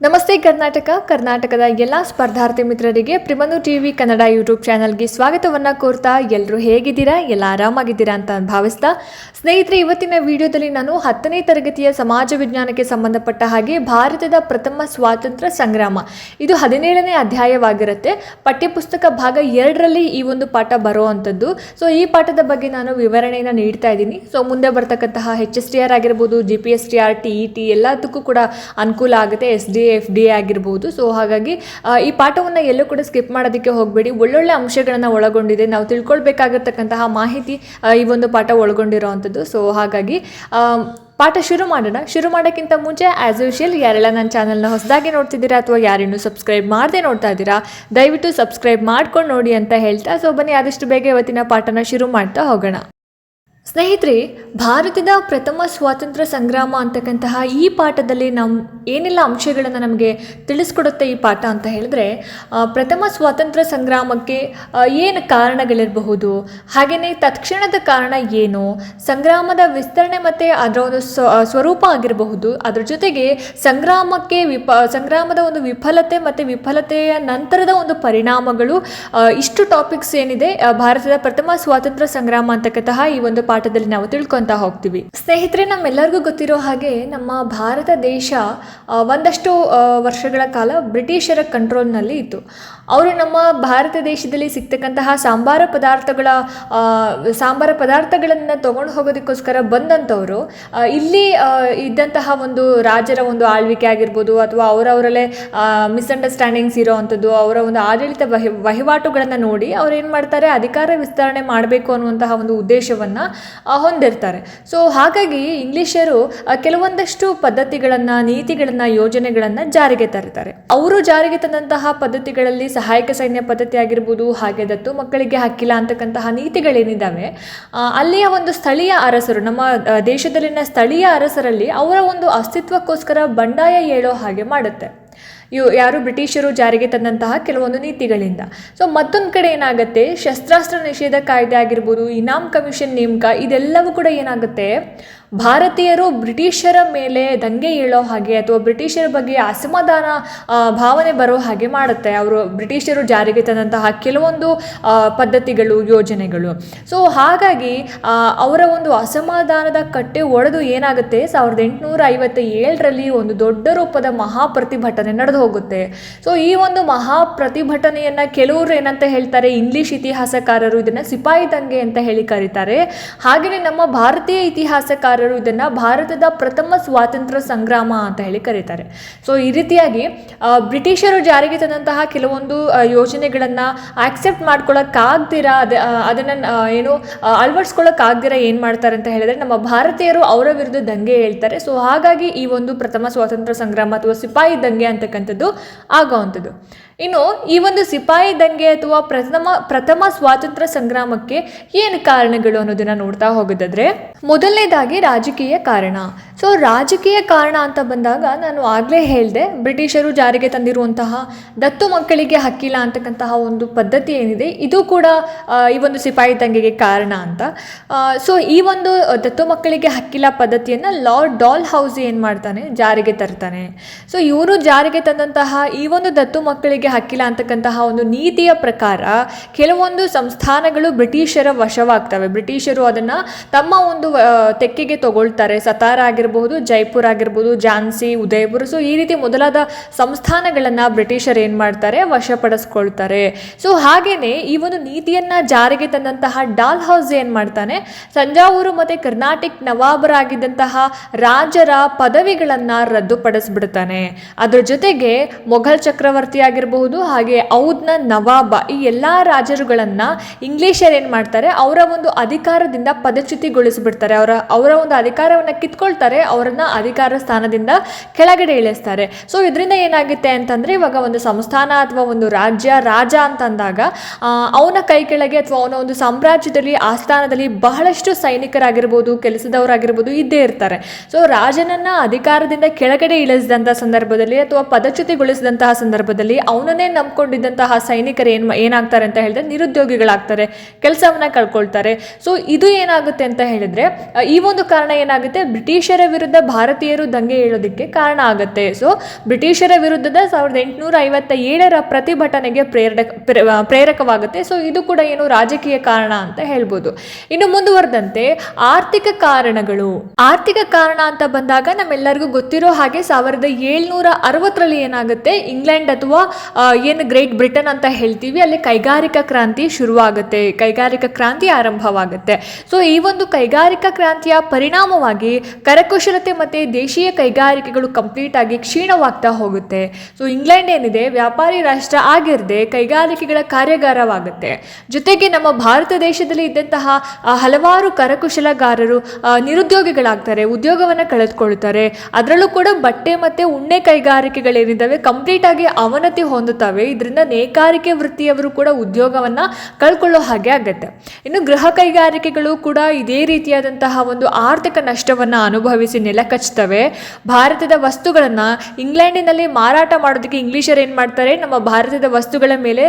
ನಮಸ್ತೆ ಕರ್ನಾಟಕ, ಕರ್ನಾಟಕದ ಎಲ್ಲ ಸ್ಪರ್ಧಾರ್ಥಿ ಮಿತ್ರರಿಗೆ ಪ್ರಿಮನು ಟಿವಿ ಕನ್ನಡ ಯೂಟ್ಯೂಬ್ ಚಾನಲ್ಗೆ ಸ್ವಾಗತವನ್ನು ಕೋರ್ತಾ ಎಲ್ಲರೂ ಹೇಗಿದ್ದೀರಾ, ಎಲ್ಲ ಆರಾಮಾಗಿದ್ದೀರಾ ಅಂತ ಭಾವಿಸ್ತಾ ಸ್ನೇಹಿತರೆ, ಇವತ್ತಿನ ವಿಡಿಯೋದಲ್ಲಿ ನಾನು ಹತ್ತನೇ ತರಗತಿಯ ಸಮಾಜ ವಿಜ್ಞಾನಕ್ಕೆ ಸಂಬಂಧಪಟ್ಟ ಹಾಗೆ ಭಾರತದ ಪ್ರಥಮ ಸ್ವಾತಂತ್ರ್ಯ ಸಂಗ್ರಾಮ. ಇದು ಹದಿನೇಳನೇ ಅಧ್ಯಾಯವಾಗಿರುತ್ತೆ. ಪಠ್ಯಪುಸ್ತಕ ಭಾಗ ಎರಡರಲ್ಲಿ ಈ ಒಂದು ಪಾಠ ಬರುವಂಥದ್ದು. ಸೊ, ಈ ಪಾಠದ ಬಗ್ಗೆ ನಾನು ವಿವರಣೆಯನ್ನು ನೀಡ್ತಾ ಇದ್ದೀನಿ. ಸೊ, ಮುಂದೆ ಬರ್ತಕ್ಕಂತಹ ಹೆಚ್ ಎಸ್ ಟಿ ಆರ್ ಆಗಿರ್ಬೋದು G P S T R T E T ಎಲ್ಲದಕ್ಕೂ ಕೂಡ ಅನುಕೂಲ ಆಗುತ್ತೆ. ಎಸ್ ಡಿ ಎಫ್ ಡಿ ಆಗಿರ್ಬೋದು. ಸೊ ಹಾಗಾಗಿ ಈ ಪಾಠವನ್ನು ಎಲ್ಲೂ ಕೂಡ ಸ್ಕಿಪ್ ಮಾಡೋದಕ್ಕೆ ಹೋಗಬೇಡಿ. ಒಳ್ಳೊಳ್ಳೆ ಅಂಶಗಳನ್ನು ಒಳಗೊಂಡಿದೆ. ನಾವು ತಿಳ್ಕೊಳ್ಬೇಕಾಗಿರ್ತಕ್ಕಂತಹ ಮಾಹಿತಿ ಈ ಒಂದು ಪಾಠ ಒಳಗೊಂಡಿರುವಂಥದ್ದು ಸೊ ಹಾಗಾಗಿ ಪಾಠ ಶುರು ಮಾಡೋಣ. ಶುರು ಮಾಡೋಕ್ಕಿಂತ ಮುಂಚೆ ಆ್ಯಸ್ ಯೂಶಲ್ ಯಾರೆಲ್ಲ ನನ್ನ ಚಾನಲ್ನ ಹೊಸದಾಗಿ ನೋಡ್ತಿದ್ದೀರಾ ಅಥವಾ ಯಾರಿನ್ನೂ ಸಬ್ಸ್ಕ್ರೈಬ್ ಮಾಡದೆ ನೋಡ್ತಾ ಇದ್ದೀರಾ, ದಯವಿಟ್ಟು ಸಬ್ಸ್ಕ್ರೈಬ್ ಮಾಡ್ಕೊಂಡು ನೋಡಿ ಅಂತ ಹೇಳ್ತಾ. ಸೊ ಬನ್ನಿ, ಆದಷ್ಟು ಬೇಗ ಇವತ್ತಿನ ಪಾಠನ ಶುರು ಮಾಡ್ತಾ ಹೋಗೋಣ. ಸ್ನೇಹಿತರೆ, ಭಾರತದ ಪ್ರಥಮ ಸ್ವಾತಂತ್ರ್ಯ ಸಂಗ್ರಾಮ ಅಂತಕ್ಕಂತಹ ಈ ಪಾಠದಲ್ಲಿ ನಮ್ಮ ಏನೆಲ್ಲ ಅಂಶಗಳನ್ನು ನಮಗೆ ತಿಳಿಸ್ಕೊಡುತ್ತೆ ಈ ಪಾಠ ಅಂತ ಹೇಳಿದ್ರೆ ಪ್ರಥಮ ಸ್ವಾತಂತ್ರ್ಯ ಸಂಗ್ರಾಮಕ್ಕೆ ಏನು ಕಾರಣಗಳಿರಬಹುದು ಹಾಗೆಯೇ ತತ್ಕ್ಷಣದ ಕಾರಣ ಏನು, ಸಂಗ್ರಾಮದ ವಿಸ್ತರಣೆ ಮತ್ತು ಅದರ ಒಂದು ಸ್ವ- ಸ್ವರೂಪ ಆಗಿರಬಹುದು, ಅದರ ಜೊತೆಗೆ ಸಂಗ್ರಾಮಕ್ಕೆ ವಿಪ, ಸಂಗ್ರಾಮದ ಒಂದು ವಿಫಲತೆ ಮತ್ತು ವಿಫಲತೆಯ ನಂತರದ ಒಂದು ಪರಿಣಾಮಗಳು ಇಷ್ಟು ಟಾಪಿಕ್ಸ್ ಏನಿದೆ ಭಾರತದ ಪ್ರಥಮ ಸ್ವಾತಂತ್ರ್ಯ ಸಂಗ್ರಾಮ ಅಂತಕ್ಕಂತಹ ಈ ಒಂದು ಪಾಠದಲ್ಲಿ ನಾವು ತಿಳ್ಕೊಂತ ಹೋಗ್ತೀವಿ. ಸ್ನೇಹಿತರೆ, ನಮ್ಮೆಲ್ಲರಿಗೂ ಗೊತ್ತಿರೋ ಹಾಗೆ ನಮ್ಮ ಭಾರತ ದೇಶ ಒಂದಷ್ಟು ವರ್ಷಗಳ ಕಾಲ ಬ್ರಿಟಿಷರ ಕಂಟ್ರೋಲ್ನಲ್ಲಿ ಇತ್ತು. ಅವರು ನಮ್ಮ ಭಾರತ ದೇಶದಲ್ಲಿ ಸಿಗ್ತಕ್ಕಂತಹ ಸಾಂಬಾರ ಪದಾರ್ಥಗಳ ಸಾಂಬಾರ ಪದಾರ್ಥಗಳನ್ನು ತೊಗೊಂಡು ಹೋಗೋದಕ್ಕೋಸ್ಕರ ಬಂದಂಥವರು ಇಲ್ಲಿ ಇದ್ದಂತಹ ಒಂದು ರಾಜರ ಒಂದು ಆಳ್ವಿಕೆ ಆಗಿರ್ಬೋದು ಅಥವಾ ಅವರವರಲ್ಲೇ ಮಿಸ್ಅಂಡರ್ಸ್ಟ್ಯಾಂಡಿಂಗ್ಸ್ ಇರೋ ಅಂಥದ್ದು, ಅವರ ಒಂದು ಆಡಳಿತ ವಹಿ, ವಹಿವಾಟುಗಳನ್ನು ನೋಡಿ ಅವ್ರು ಏನು ಮಾಡ್ತಾರೆ, ಅಧಿಕಾರ ವಿಸ್ತರಣೆ ಮಾಡಬೇಕು ಅನ್ನುವಂತಹ ಒಂದು ಉದ್ದೇಶವನ್ನು ಹೊಂದಿರ್ತಾರೆ. ಸೊ ಹಾಗಾಗಿ ಇಂಗ್ಲಿಷರು ಕೆಲವೊಂದಷ್ಟು ಪದ್ಧತಿಗಳನ್ನು, ನೀತಿಗಳನ್ನು, ಯೋಜನೆಗಳನ್ನು ಜಾರಿಗೆ ತರ್ತಾರೆ. ಅವರು ಜಾರಿಗೆ ತಂದಂತಹ ಪದ್ಧತಿಗಳಲ್ಲಿ ಸಹಾಯಕ ಸೈನ್ಯ ಪದ್ಧತಿ ಆಗಿರ್ಬೋದು, ಹಾಗೆ ದತ್ತು ಮಕ್ಕಳಿಗೆ ಹಕ್ಕಿಲ್ಲ ಅಂತಕ್ಕಂತಹ ನೀತಿಗಳೇನಿದ್ದಾವೆ ಅಲ್ಲಿಯ ಒಂದು ಸ್ಥಳೀಯ ಅರಸರು, ನಮ್ಮ ದೇಶದಲ್ಲಿನ ಸ್ಥಳೀಯ ಅರಸರಲ್ಲಿ ಅವರ ಒಂದು ಅಸ್ತಿತ್ವಕ್ಕೋಸ್ಕರ ಬಂಡಾಯ ಹೇಳೋ ಹಾಗೆ ಮಾಡುತ್ತೆ. ಇವು ಯಾರು ಬ್ರಿಟಿಷರು ಜಾರಿಗೆ ತಂದಂತಹ ಕೆಲವೊಂದು ನೀತಿಗಳಿಂದ. ಸೊ ಮತ್ತೊಂದು ಕಡೆ ಏನಾಗುತ್ತೆ, ಶಸ್ತ್ರಾಸ್ತ್ರ ನಿಷೇಧ ಕಾಯ್ದೆ ಆಗಿರ್ಬೋದು, ಇನಾಮ್ ಕಮಿಷನ್ ನೇಮಕ, ಇದೆಲ್ಲವೂ ಕೂಡ ಏನಾಗುತ್ತೆ ಭಾರತೀಯರು ಬ್ರಿಟಿಷರ ಮೇಲೆ ದಂಗೆ ಏಳೋ ಹಾಗೆ ಅಥವಾ ಬ್ರಿಟಿಷರ ಬಗ್ಗೆ ಅಸಮಾಧಾನ ಭಾವನೆ ಬರೋ ಹಾಗೆ ಮಾಡುತ್ತೆ. ಅವರು ಬ್ರಿಟಿಷರು ಜಾರಿಗೆ ತಂದಂತಹ ಕೆಲವೊಂದು ಪದ್ಧತಿಗಳು, ಯೋಜನೆಗಳು. ಸೊ ಹಾಗಾಗಿ ಅವರ ಒಂದು ಅಸಮಾಧಾನದ ಕಟ್ಟೆ ಒಡೆದು ಏನಾಗುತ್ತೆ? ಸಾವಿರದ ಎಂಟುನೂರ ಐವತ್ತ ಏಳರಲ್ಲಿ ಒಂದು ದೊಡ್ಡ ರೂಪದ ಮಹಾಪ್ರತಿಭಟನೆ ನಡೆದು ಹೋಗುತ್ತೆ. ಸೊ ಈ ಒಂದು ಮಹಾಪ್ರತಿಭಟನೆಯನ್ನು ಕೆಲವರು ಏನಂತ ಹೇಳ್ತಾರೆ? ಇಂಗ್ಲಿಷ್ ಇತಿಹಾಸಕಾರರು ಇದನ್ನು ಸಿಪಾಯಿ ದಂಗೆ ಅಂತ ಹೇಳಿ ಕರೀತಾರೆ. ಹಾಗೆಯೇ ನಮ್ಮ ಭಾರತೀಯ ಇತಿಹಾಸಕಾರರು ಇದನ್ನು ಭಾರತದ ಪ್ರಥಮ ಸ್ವಾತಂತ್ರ್ಯ ಸಂಗ್ರಾಮ ಅಂತ ಹೇಳಿ ಕರೀತಾರೆ. ಸೊ ಈ ರೀತಿಯಾಗಿ ಬ್ರಿಟಿಷರು ಜಾರಿಗೆ ತಂದಂತಹ ಕೆಲವೊಂದು ಯೋಜನೆಗಳನ್ನು ಆಕ್ಸೆಪ್ಟ್ ಮಾಡ್ಕೊಳ್ಳೋಕ್ಕಾಗ್ದಿರ ಅದ ಅದನ್ನು ಏನು ಅಳವಡಿಸ್ಕೊಳ್ಳೋಕ್ಕಾಗ್ದಿರ ಏನು ಮಾಡ್ತಾರೆ ಅಂತ ಹೇಳಿದ್ರೆ ನಮ್ಮ ಭಾರತೀಯರು ಅವರ ವಿರುದ್ಧ ದಂಗೆ ಹೇಳ್ತಾರೆ. ಸೊ ಹಾಗಾಗಿ ಈ ಒಂದು ಪ್ರಥಮ ಸ್ವಾತಂತ್ರ್ಯ ಸಂಗ್ರಾಮ ಅಥವಾ ಸಿಪಾಯಿ ದಂಗೆ ಅಂತಕ್ಕಂಥದ್ದು ಆಗೋವಂಥದ್ದು. ಇನ್ನು ಈ ಒಂದು ಸಿಪಾಯಿ ದಂಗೆ ಅಥವಾ ಪ್ರಥಮ ಪ್ರಥಮ ಸ್ವಾತಂತ್ರ್ಯ ಸಂಗ್ರಾಮಕ್ಕೆ ಏನು ಕಾರಣಗಳು ಅನ್ನೋದನ್ನ ನೋಡ್ತಾ ಹೋಗೋದಾದ್ರೆ, ಮೊದಲನೇದಾಗಿ ರಾಜಕೀಯ ಕಾರಣ. ಸೊ ರಾಜಕೀಯ ಕಾರಣ ಅಂತ ಬಂದಾಗ ನಾನು ಆಗಲೇ ಹೇಳಿದೆ, ಬ್ರಿಟಿಷರು ಜಾರಿಗೆ ತಂದಿರುವಂತಹ ದತ್ತು ಮಕ್ಕಳಿಗೆ ಹಕ್ಕಿಲ್ಲ ಅಂತಕ್ಕಂತಹ ಒಂದು ಪದ್ಧತಿ ಏನಿದೆ, ಇದು ಕೂಡ ಈ ಒಂದು ಸಿಪಾಯಿ ದಂಗೆಗೆ ಕಾರಣ ಅಂತ. ಸೊ ಈ ಒಂದು ದತ್ತು ಮಕ್ಕಳಿಗೆ ಹಕ್ಕಿಲ್ಲ ಪದ್ಧತಿಯನ್ನು ಲಾರ್ಡ್ ಡಾಲ್ ಹೌಸ್ ಏನು ಮಾಡ್ತಾನೆ? ಜಾರಿಗೆ ತರ್ತಾನೆ. ಸೊ ಇವರು ಜಾರಿಗೆ ತಂದಂತಹ ಈ ಒಂದು ದತ್ತು ಮಕ್ಕಳಿಗೆ ಹಕ್ಕಿಲ್ಲ ಅಂತಕ್ಕಂತಹ ಒಂದು ನೀತಿಯ ಪ್ರಕಾರ ಕೆಲವೊಂದು ಸಂಸ್ಥಾನಗಳು ಬ್ರಿಟಿಷರ ವಶವಾಗ್ತವೆ. ಬ್ರಿಟಿಷರು ಅದನ್ನು ತಮ್ಮ ಒಂದು ತೆಕ್ಕೆಗೆ ತಗೊಳ್ತಾರೆ. ಸತಾರ ಆಗಿರಬಹುದು, ಜೈಪುರ್ ಆಗಿರ್ಬೋದು ಝಾನ್ಸಿ, ಉದಯಪುರ, ಸೊ ಈ ರೀತಿ ಮೊದಲಾದ ಸಂಸ್ಥಾನಗಳನ್ನು ಬ್ರಿಟಿಷರು ಏನು ಮಾಡ್ತಾರೆ? ವಶಪಡಿಸ್ಕೊಳ್ತಾರೆ. ಸೊ ಹಾಗೆಯೇ ಈ ಒಂದು ನೀತಿಯನ್ನ ಜಾರಿಗೆ ತಂದಂತಹ ಡಾಲ್ ಹೌಸ್ ಏನು ಮಾಡ್ತಾನೆ? ತಂಜಾವೂರು ಮತ್ತು ಕರ್ನಾಟಕ ನವಾಬರಾಗಿದ್ದಂತಹ ರಾಜರ ಪದವಿಗಳನ್ನು ರದ್ದುಪಡಿಸ್ಬಿಡ್ತಾನೆ. ಅದರ ಜೊತೆಗೆ ಮೊಘಲ್ ಚಕ್ರವರ್ತಿ ಹಾಗೆ ಔದ್ನ, ನವಾಬ ಈ ಎಲ್ಲ ರಾಜರುಗಳನ್ನು ಇಂಗ್ಲೀಷರು ಏನು ಮಾಡ್ತಾರೆ? ಅವರ ಒಂದು ಅಧಿಕಾರದಿಂದ ಪದಚ್ಯುತಿಗೊಳಿಸ್ಬಿಡ್ತಾರೆ. ಅವರ ಅವರ ಒಂದು ಅಧಿಕಾರವನ್ನು ಕಿತ್ಕೊಳ್ತಾರೆ. ಅವರನ್ನು ಅಧಿಕಾರ ಸ್ಥಾನದಿಂದ ಕೆಳಗಡೆ ಇಳಿಸ್ತಾರೆ. ಸೊ ಇದರಿಂದ ಏನಾಗುತ್ತೆ ಅಂತಂದರೆ, ಇವಾಗ ಒಂದು ಸಂಸ್ಥಾನ ಅಥವಾ ಒಂದು ರಾಜ್ಯ, ರಾಜ ಅಂತಂದಾಗ ಅವನ ಕೈ ಕೆಳಗೆ ಅಥವಾ ಅವನ ಒಂದು ಸಾಮ್ರಾಜ್ಯದಲ್ಲಿ, ಆಸ್ಥಾನದಲ್ಲಿ ಬಹಳಷ್ಟು ಸೈನಿಕರಾಗಿರ್ಬೋದು, ಕೆಲಸದವರಾಗಿರ್ಬೋದು ಇದ್ದೇ ಇರ್ತಾರೆ. ಸೊ ರಾಜನನ್ನ ಅಧಿಕಾರದಿಂದ ಕೆಳಗಡೆ ಇಳಿಸಿದಂಥ ಸಂದರ್ಭದಲ್ಲಿ ಅಥವಾ ಪದಚ್ಯುತಿಗೊಳಿಸಿದಂತಹ ಸಂದರ್ಭದಲ್ಲಿ ಅವನನ್ನೇ ನಂಬ್ಕೊಂಡಿದ್ದಂತಹ ಸೈನಿಕರು ಏನು ಏನಾಗ್ತಾರೆ ಅಂತ ಹೇಳಿದ್ರೆ ನಿರುದ್ಯೋಗಿಗಳಾಗ್ತಾರೆ, ಕೆಲಸವನ್ನ ಕಳ್ಕೊಳ್ತಾರೆ. ಸೊ ಇದು ಏನಾಗುತ್ತೆ ಅಂತ ಹೇಳಿದ್ರೆ ಈ ಒಂದು ಕಾರಣ ಏನಾಗುತ್ತೆ? ಬ್ರಿಟಿಷರ ವಿರುದ್ಧ ಭಾರತೀಯರು ದಂಗೆ ಏಳೋದಕ್ಕೆ ಕಾರಣ ಆಗುತ್ತೆ. ಸೊ ಬ್ರಿಟಿಷರ ವಿರುದ್ಧದ ಸಾವಿರದ ಎಂಟುನೂರ ಐವತ್ತ ಏಳರ ಪ್ರತಿಭಟನೆಗೆ ಪ್ರೇರಕ ಪ್ರೇರಕವಾಗುತ್ತೆ. ಸೊ ಇದು ಕೂಡ ಏನು ರಾಜಕೀಯ ಕಾರಣ ಅಂತ ಹೇಳ್ಬೋದು. ಇನ್ನು ಮುಂದುವರೆದಂತೆ, ಆರ್ಥಿಕ ಕಾರಣಗಳು. ಆರ್ಥಿಕ ಕಾರಣ ಅಂತ ಬಂದಾಗ ನಮ್ಮೆಲ್ಲರಿಗೂ ಗೊತ್ತಿರೋ ಹಾಗೆ ಸಾವಿರದ ಏಳ್ನೂರ ಅರವತ್ತರಲ್ಲಿ ಏನಾಗುತ್ತೆ? ಇಂಗ್ಲೆಂಡ್ ಅಥವಾ ಏನು ಗ್ರೇಟ್ ಬ್ರಿಟನ್ ಅಂತ ಹೇಳ್ತೀವಿ, ಅಲ್ಲಿ ಕೈಗಾರಿಕಾ ಕ್ರಾಂತಿ ಶುರುವಾಗುತ್ತೆ. ಕೈಗಾರಿಕಾ ಕ್ರಾಂತಿ ಆರಂಭವಾಗುತ್ತೆ. ಸೊ ಈ ಒಂದು ಕೈಗಾರಿಕಾ ಕ್ರಾಂತಿಯ ಪರಿಣಾಮವಾಗಿ ಕರಕುಶಲತೆ ಮತ್ತು ದೇಶೀಯ ಕೈಗಾರಿಕೆಗಳು ಕಂಪ್ಲೀಟ್ ಆಗಿ ಕ್ಷೀಣವಾಗ್ತಾ ಹೋಗುತ್ತೆ. ಸೊ ಇಂಗ್ಲೆಂಡ್ ಏನಿದೆ, ವ್ಯಾಪಾರಿ ರಾಷ್ಟ್ರ ಆಗಿರದೆ ಕೈಗಾರಿಕೆಗಳ ಕಾರ್ಯಾಗಾರವಾಗುತ್ತೆ. ಜೊತೆಗೆ ನಮ್ಮ ಭಾರತ ದೇಶದಲ್ಲಿ ಇದ್ದಂತಹ ಹಲವಾರು ಕರಕುಶಲಗಾರರು ನಿರುದ್ಯೋಗಿಗಳಾಗ್ತಾರೆ, ಉದ್ಯೋಗವನ್ನು ಕಳೆದುಕೊಳ್ತಾರೆ. ಅದರಲ್ಲೂ ಕೂಡ ಬಟ್ಟೆ ಮತ್ತು ಉಣ್ಣೆ ಕೈಗಾರಿಕೆಗಳೇನಿದ್ದಾವೆ ಕಂಪ್ಲೀಟ್ ಆಗಿ ಅವನತಿ ಹೊಂದುತ್ತವೆ. ಇದರಿಂದ ನೇಕಾರಿಕೆ ವೃತ್ತಿಯವರು ಕೂಡ ಉದ್ಯೋಗವನ್ನು ಕಳ್ಕೊಳ್ಳೋ ಹಾಗೆ ಆಗುತ್ತೆ. ಇನ್ನು ಗೃಹ ಕೈಗಾರಿಕೆಗಳು ಕೂಡ ಇದೇ ರೀತಿಯಾದಂತಹ ಒಂದು ಆರ್ಥಿಕ ನಷ್ಟವನ್ನು ಅನುಭವಿಸಿ ನೆಲಕಚ್ಚುತ್ತವೆ ಭಾರತದ ವಸ್ತುಗಳನ್ನು ಇಂಗ್ಲೆಂಡಿನಲ್ಲಿ ಮಾರಾಟ ಮಾಡೋದಕ್ಕೆ ಇಂಗ್ಲೀಷರು ಏನು ಮಾಡ್ತಾರೆ? ನಮ್ಮ ಭಾರತದ ವಸ್ತುಗಳ ಮೇಲೆ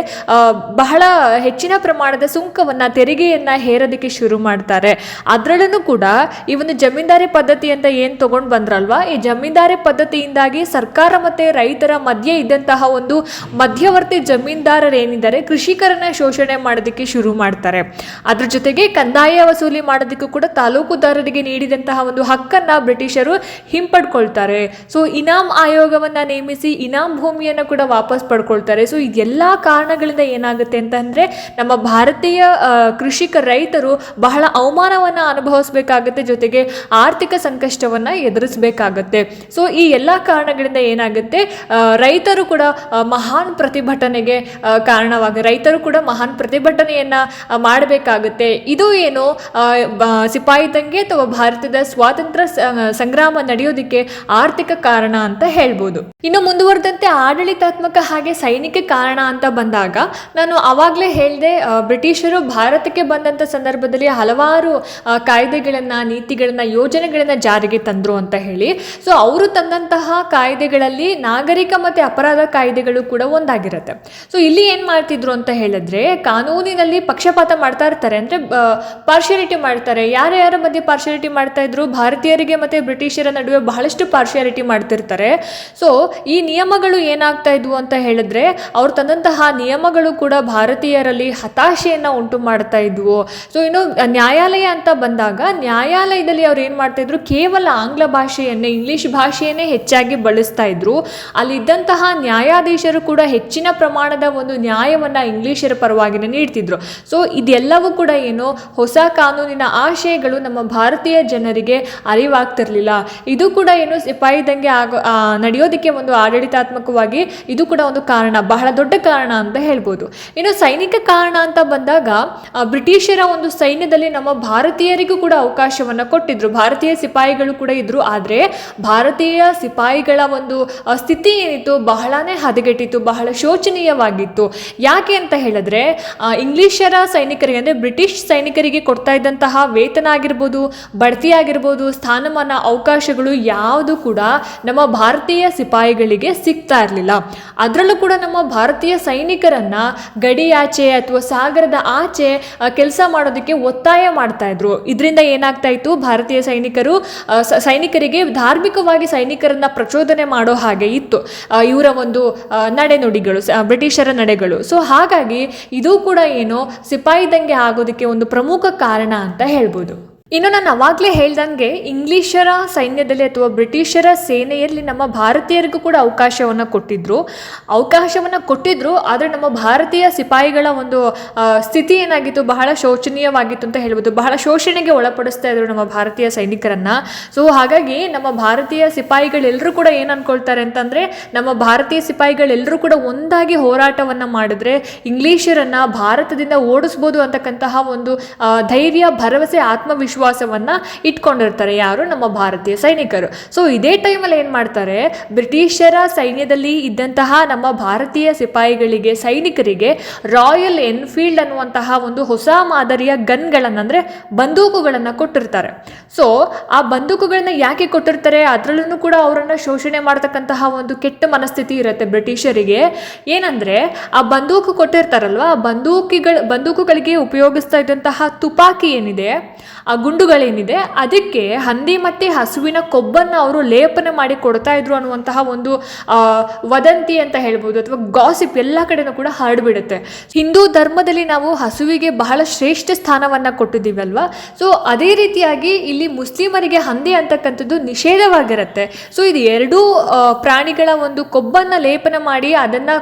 ಬಹಳ ಹೆಚ್ಚಿನ ಪ್ರಮಾಣದ ಸುಂಕವನ್ನು, ತೆರಿಗೆಯನ್ನು ಹೇರೋದಕ್ಕೆ ಶುರು ಮಾಡ್ತಾರೆ. ಅದರಲ್ಲೂ ಕೂಡ ಈ ಒಂದು ಜಮೀನ್ದಾರಿ ಪದ್ಧತಿ ಅಂತ ಏನು ತಗೊಂಡು ಬಂದ್ರಲ್ವಾ? ಈ ಜಮೀನ್ದಾರಿ ಪದ್ಧತಿಯಿಂದಾಗಿ ಸರ್ಕಾರ ಮತ್ತು ರೈತರ ಮಧ್ಯೆ ಇದ್ದಂತಹ ಒಂದು ಮಧ್ಯವರ್ತಿ ಜಮೀನ್ದಾರರು ಏನಿದ್ದಾರೆ ಕೃಷಿಕರನ್ನ ಶೋಷಣೆ ಮಾಡೋದಕ್ಕೆ ಶುರು ಮಾಡ್ತಾರೆ. ಅದ್ರ ಜೊತೆಗೆ ಕಂದಾಯ ವಸೂಲಿ ಮಾಡೋದಕ್ಕೂ ಕೂಡ ತಾಲೂಕುದಾರರಿಗೆ ನೀಡಿದಂತಹ ಒಂದು ಹಕ್ಕನ್ನ ಬ್ರಿಟಿಷರು ಹಿಂಪಡ್ಕೊಳ್ತಾರೆ. ಸೊ ಇನಾಮ್ ಆಯೋಗವನ್ನ ನೇಮಿಸಿ ಇನಾಮ್ ಭೂಮಿಯನ್ನು ಕೂಡ ವಾಪಸ್ ಪಡ್ಕೊಳ್ತಾರೆ. ಸೊ ಇದೆಲ್ಲ ಕಾರಣಗಳಿಂದ ಏನಾಗುತ್ತೆ ಅಂತಂದ್ರೆ ನಮ್ಮ ಭಾರತೀಯ ಕೃಷಿಕ ರೈತರು ಬಹಳ ಅವಮಾನವನ್ನ ಅನುಭವಿಸಬೇಕಾಗುತ್ತೆ ಜೊತೆಗೆ ಆರ್ಥಿಕ ಸಂಕಷ್ಟವನ್ನ ಎದುರಿಸಬೇಕಾಗತ್ತೆ. ಸೊ ಈ ಎಲ್ಲ ಕಾರಣಗಳಿಂದ ಏನಾಗುತ್ತೆ ರೈತರು ಕೂಡ ಆ, ಮಹಾನ್ ಪ್ರತಿಭಟನೆಗೆ ಕಾರಣವಾಗ ರೈತರು ಕೂಡ ಮಹಾನ್ ಪ್ರತಿಭಟನೆಯನ್ನ ಮಾಡಬೇಕಾಗುತ್ತೆ. ಇದು ಏನು ಸಿಪಾಯಿ ದಂಗೆ ಅಥವಾ ಭಾರತದ ಸ್ವಾತಂತ್ರ್ಯ ಸಂಗ್ರಾಮ ನಡೆಯೋದಕ್ಕೆ ಆರ್ಥಿಕ ಕಾರಣ ಅಂತ ಹೇಳ್ಬೋದು. ಇನ್ನು ಮುಂದುವರೆದಂತೆ ಆಡಳಿತಾತ್ಮಕ ಹಾಗೆ ಸೈನಿಕ ಕಾರಣ ಅಂತ ಬಂದಾಗ, ನಾನು ಅವಾಗಲೇ ಹೇಳಿದೆ ಬ್ರಿಟಿಷರು ಭಾರತಕ್ಕೆ ಬಂದಂಥ ಸಂದರ್ಭದಲ್ಲಿ ಹಲವಾರು ಕಾಯ್ದೆಗಳನ್ನು, ನೀತಿಗಳನ್ನ, ಯೋಜನೆಗಳನ್ನ ಜಾರಿಗೆ ತಂದ್ರು ಅಂತ ಹೇಳಿ. ಸೊ, ಅವರು ತಂದಂತಹ ಕಾಯ್ದೆಗಳಲ್ಲಿ ನಾಗರಿಕ ಮತ್ತು ಅಪರಾಧ ಕಾಯ್ದೆಗಳು ಒಂದಾಗಿರುತ್ತೆ. ಸೊ ಇಲ್ಲಿ ಏನು ಮಾಡ್ತಿದ್ರು ಅಂತ ಹೇಳಿದ್ರೆ, ಕಾನೂನಿನಲ್ಲಿ ಪಕ್ಷಪಾತ ಮಾಡ್ತಾ ಇರ್ತಾರೆ. ಅಂದರೆ ಪಾರ್ಶಿಯಾಲಿಟಿ ಮಾಡ್ತಾರೆ. ಯಾರ್ಯಾರ ಮಧ್ಯೆ ಪಾರ್ಶಿಯಾಲಿಟಿ ಮಾಡ್ತಾ ಇದ್ರು? ಭಾರತೀಯರಿಗೆ ಮತ್ತು ಬ್ರಿಟಿಷರ ನಡುವೆ ಬಹಳಷ್ಟು ಪಾರ್ಶಿಯಾಲಿಟಿ ಮಾಡ್ತಿರ್ತಾರೆ. ಸೊ ಈ ನಿಯಮಗಳು ಏನಾಗ್ತಾ ಇದ್ವು ಅಂತ ಹೇಳಿದ್ರೆ, ಅವ್ರು ತಂದಂತಹ ನಿಯಮಗಳು ಕೂಡ ಭಾರತೀಯರಲ್ಲಿ ಹತಾಶೆಯನ್ನು ಉಂಟು ಮಾಡ್ತಾ ಇದ್ವು. ಸೊ ಇನ್ನು ನ್ಯಾಯಾಲಯ ಅಂತ ಬಂದಾಗ, ನ್ಯಾಯಾಲಯದಲ್ಲಿ ಅವ್ರು ಏನು ಮಾಡ್ತಾ ಇದ್ರು? ಕೇವಲ ಆಂಗ್ಲ ಭಾಷೆಯನ್ನೇ, ಇಂಗ್ಲಿಷ್ ಭಾಷೆಯನ್ನೇ ಹೆಚ್ಚಾಗಿ ಬಳಸ್ತಾ ಇದ್ರು. ಅಲ್ಲಿದ್ದಂತಹ ನ್ಯಾಯಾಧೀಶರು ಕೂಡ ಹೆಚ್ಚಿನ ಪ್ರಮಾಣದ ಒಂದು ನ್ಯಾಯವನ್ನು ಇಂಗ್ಲೀಷರ ಪರವಾಗಿನೇ ನೀಡ್ತಿದ್ರು. ಸೊ ಇದೆಲ್ಲವೂ ಕೂಡ ಏನು ಹೊಸ ಕಾನೂನಿನ ಆಶಯಗಳು ನಮ್ಮ ಭಾರತೀಯ ಜನರಿಗೆ ಅರಿವಾಗ್ತಿರ್ಲಿಲ್ಲ. ಇದು ಕೂಡ ಏನು ಸಿಪಾಯಿ ದಂಗೆ ಆಗೋ ನಡೆಯೋದಕ್ಕೆ ಒಂದು ಆಡಳಿತಾತ್ಮಕವಾಗಿ ಇದು ಕೂಡ ಒಂದು ಕಾರಣ, ಬಹಳ ದೊಡ್ಡ ಕಾರಣ ಅಂತ ಹೇಳ್ಬೋದು. ಇನ್ನು ಸೈನಿಕ ಕಾರಣ ಅಂತ ಬಂದಾಗ ಬ್ರಿಟಿಷರ ಒಂದು ಸೈನ್ಯದಲ್ಲಿ ನಮ್ಮ ಭಾರತೀಯರಿಗೂ ಕೂಡ ಅವಕಾಶವನ್ನು ಕೊಟ್ಟಿದ್ರು. ಭಾರತೀಯ ಸಿಪಾಯಿಗಳು ಕೂಡ ಇದ್ರು, ಆದರೆ ಭಾರತೀಯ ಸಿಪಾಯಿಗಳ ಒಂದು ಸ್ಥಿತಿ ಏನಿತ್ತು, ಬಹಳನೇ ಹದಗೆಟ್ಟಿತ್ತು. ಬಹಳ ಶೋಚನೀಯವಾಗಿತ್ತು. ಯಾಕೆ ಅಂತ ಹೇಳಿದ್ರೆ ಇಂಗ್ಲಿಷರ ಸೈನಿಕರಿಗೆ ಅಂದರೆ ಬ್ರಿಟಿಷ್ ಸೈನಿಕರಿಗೆ ಕೊಡ್ತಾ ಇದ್ದಂತಹ ವೇತನ ಆಗಿರ್ಬೋದು, ಬಡ್ತಿ ಆಗಿರ್ಬೋದು, ಸ್ಥಾನಮಾನ ಅವಕಾಶಗಳು ಯಾವುದು ಕೂಡ ನಮ್ಮ ಭಾರತೀಯ ಸಿಪಾಯಿಗಳಿಗೆ ಸಿಗ್ತಾ ಇರಲಿಲ್ಲ. ಅದರಲ್ಲೂ ಕೂಡ ನಮ್ಮ ಭಾರತೀಯ ಸೈನಿಕರನ್ನ ಗಡಿಯಾಚೆ ಅಥವಾ ಸಾಗರದ ಆಚೆ ಕೆಲಸ ಮಾಡೋದಕ್ಕೆ ಒತ್ತಾಯ ಮಾಡ್ತಾ ಇದ್ರು. ಇದರಿಂದ ಏನಾಗ್ತಾ ಇತ್ತು? ಭಾರತೀಯ ಸೈನಿಕರು ಸೈನಿಕರಿಗೆ ಧಾರ್ಮಿಕವಾಗಿ ಸೈನಿಕರನ್ನ ಪ್ರಚೋದನೆ ಮಾಡೋ ಹಾಗೆ ಇತ್ತು. ಇವರ ಒಂದು ನಡೆನುಡಿಗಳು ಬ್ರಿಟಿಷರ ನಡೆಗಳು. ಸೊ ಹಾಗಾಗಿ ಇದು ಕೂಡ ಏನು ಸಿಪಾಯಿ ದಂಗೆ ಆಗೋದಕ್ಕೆ ಒಂದು ಪ್ರಮುಖ ಕಾರಣ ಅಂತ ಹೇಳ್ಬೋದು. ಇನ್ನು ನಾನು ಅವಾಗಲೇ ಹೇಳ್ದಂಗೆ ಇಂಗ್ಲಿಷರ ಸೈನ್ಯದಲ್ಲಿ ಅಥವಾ ಬ್ರಿಟಿಷರ ಸೇನೆಯಲ್ಲಿ ನಮ್ಮ ಭಾರತೀಯರಿಗೂ ಕೂಡ ಅವಕಾಶವನ್ನು ಕೊಟ್ಟಿದ್ದರು ಅವಕಾಶವನ್ನು ಕೊಟ್ಟಿದ್ದರು ಆದರೆ ನಮ್ಮ ಭಾರತೀಯ ಸಿಪಾಯಿಗಳ ಒಂದು ಸ್ಥಿತಿ ಏನಾಗಿತ್ತು? ಬಹಳ ಶೋಚನೀಯವಾಗಿತ್ತು ಅಂತ ಹೇಳ್ಬೋದು. ಬಹಳ ಶೋಷಣೆಗೆ ಒಳಪಡಿಸ್ತಾ ಇದ್ರು ನಮ್ಮ ಭಾರತೀಯ ಸೈನಿಕರನ್ನು. ಸೊ ಹಾಗಾಗಿ ನಮ್ಮ ಭಾರತೀಯ ಸಿಪಾಯಿಗಳೆಲ್ಲರೂ ಕೂಡ ಏನು ಅಂದ್ಕೊಳ್ತಾರೆ ಅಂತಂದರೆ, ನಮ್ಮ ಭಾರತೀಯ ಸಿಪಾಯಿಗಳೆಲ್ಲರೂ ಕೂಡ ಒಂದಾಗಿ ಹೋರಾಟವನ್ನು ಮಾಡಿದ್ರೆ ಇಂಗ್ಲೀಷರನ್ನು ಭಾರತದಿಂದ ಓಡಿಸ್ಬೋದು ಅಂತಕ್ಕಂತಹ ಒಂದು ಧೈರ್ಯ, ಭರವಸೆ, ಆತ್ಮವಿಶ್ವಾಸ ವಿಶ್ವಾಸವನ್ನ ಇಟ್ಕೊಂಡಿರ್ತಾರೆ ಯಾರು? ನಮ್ಮ ಭಾರತೀಯ ಸೈನಿಕರು. ಸೊ ಇದೇ ಟೈಮಲ್ಲಿ ಏನು ಮಾಡ್ತಾರೆ? ಬ್ರಿಟಿಷರ ಸೈನ್ಯದಲ್ಲಿ ಇದ್ದಂತಹ ನಮ್ಮ ಭಾರತೀಯ ಸಿಪಾಯಿಗಳಿಗೆ, ಸೈನಿಕರಿಗೆ ರಾಯಲ್ ಎನ್ಫೀಲ್ಡ್ ಅನ್ನುವಂತಹ ಒಂದು ಹೊಸ ಮಾದರಿಯ ಗನ್ಗಳನ್ನು ಅಂದರೆ ಬಂದೂಕುಗಳನ್ನು ಕೊಟ್ಟಿರ್ತಾರೆ. ಸೊ ಆ ಬಂದೂಕುಗಳನ್ನ ಯಾಕೆ ಕೊಟ್ಟಿರ್ತಾರೆ? ಅದರಲ್ಲೂ ಕೂಡ ಅವರನ್ನು ಶೋಷಣೆ ಮಾಡ್ತಕ್ಕಂತಹ ಒಂದು ಕೆಟ್ಟ ಮನಸ್ಥಿತಿ ಇರುತ್ತೆ ಬ್ರಿಟಿಷರಿಗೆ. ಏನಂದರೆ, ಆ ಬಂದೂಕು ಕೊಟ್ಟಿರ್ತಾರಲ್ವ? ಆ ಬಂದೂಕಿಗಳ, ಬಂದೂಕುಗಳಿಗೆ ಉಪಯೋಗಿಸ್ತಾ ಇದ್ದಂತಹ ತುಪಾಕಿ ಏನಿದೆ? ಆ ಗುಂಡುಗಳೇನಿದೆ, ಅದಕ್ಕೆ ಹಂದಿ ಮತ್ತು ಹಸುವಿನ ಕೊಬ್ಬನ್ನು ಅವರು ಲೇಪನ ಮಾಡಿ ಕೊಡ್ತಾ ಇದ್ರು ಅನ್ನುವಂತಹ ಒಂದು ವದಂತಿ ಅಂತ ಹೇಳ್ಬೋದು ಅಥವಾ ಗಾಸಿಪ್ ಎಲ್ಲ ಕಡೆನೂ ಕೂಡ ಹರಡ್ಬಿಡುತ್ತೆ ಹಿಂದೂ ಧರ್ಮದಲ್ಲಿ ನಾವು ಹಸುವಿಗೆ ಬಹಳ ಶ್ರೇಷ್ಠ ಸ್ಥಾನವನ್ನು ಕೊಟ್ಟಿದ್ದೀವಿ ಅಲ್ವಾ ಸೊ ಅದೇ ರೀತಿಯಾಗಿ ಇಲ್ಲಿ ಮುಸ್ಲಿಮರಿಗೆ ಹಂದಿ ಅಂತಕ್ಕಂಥದ್ದು ನಿಷೇಧವಾಗಿರುತ್ತೆ. ಸೊ ಇದು ಎರಡೂ ಪ್ರಾಣಿಗಳ ಒಂದು ಕೊಬ್ಬನ್ನು ಲೇಪನ ಮಾಡಿ ಅದನ್ನು